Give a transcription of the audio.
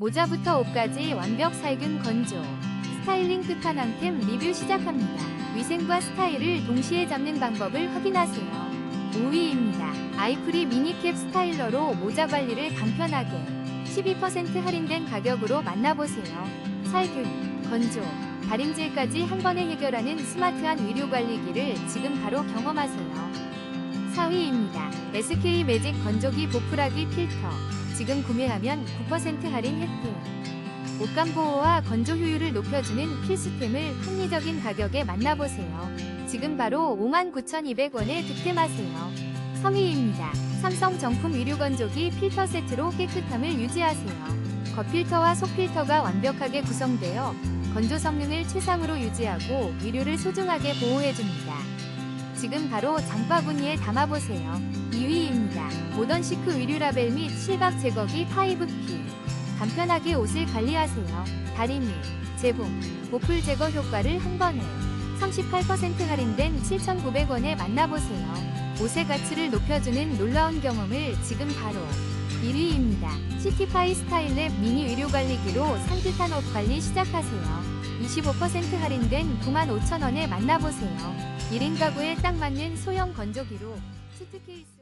모자부터 옷까지 완벽 살균 건조. 스타일링 끝한 앙템 리뷰 시작합니다. 위생과 스타일을 동시에 잡는 방법을 확인하세요. 5위입니다. 아이프리 미니캡 스타일러로 모자 관리를 간편하게 12% 할인된 가격으로 만나보세요. 살균, 건조, 다림질까지 한 번에 해결하는 스마트한 의류 관리기를 지금 바로 경험하세요. 4위입니다. SK 매직 건조기 보풀하기 필터. 지금 구매하면 9% 할인 혜택. 옷감 보호와 건조 효율을 높여주는 필수템을 합리적인 가격에 만나보세요. 지금 바로 59,200원에 득템하세요. 3위입니다. 삼성 정품 의류 건조기 필터 세트로 깨끗함을 유지하세요. 겉필터와 속필터가 완벽하게 구성되어 건조 성능을 최상으로 유지하고 의류를 소중하게 보호해줍니다. 지금 바로 장바구니에 담아보세요. 2위입니다. 모던 시크 의류 라벨 및 실각 제거기 파이브피. 간편하게 옷을 관리하세요. 다리미, 재봉, 보풀 제거 효과를 한 번에 38% 할인된 7,900원에 만나보세요. 옷의 가치를 높여주는 놀라운 경험을 지금 바로 1위입니다. 시티파이 스타일랩 미니 의료 관리기로 산뜻한 옷 관리 시작하세요. 25% 할인된 95,000원에 만나보세요. 1인 가구에 딱 맞는 소형 건조기로 수트케이스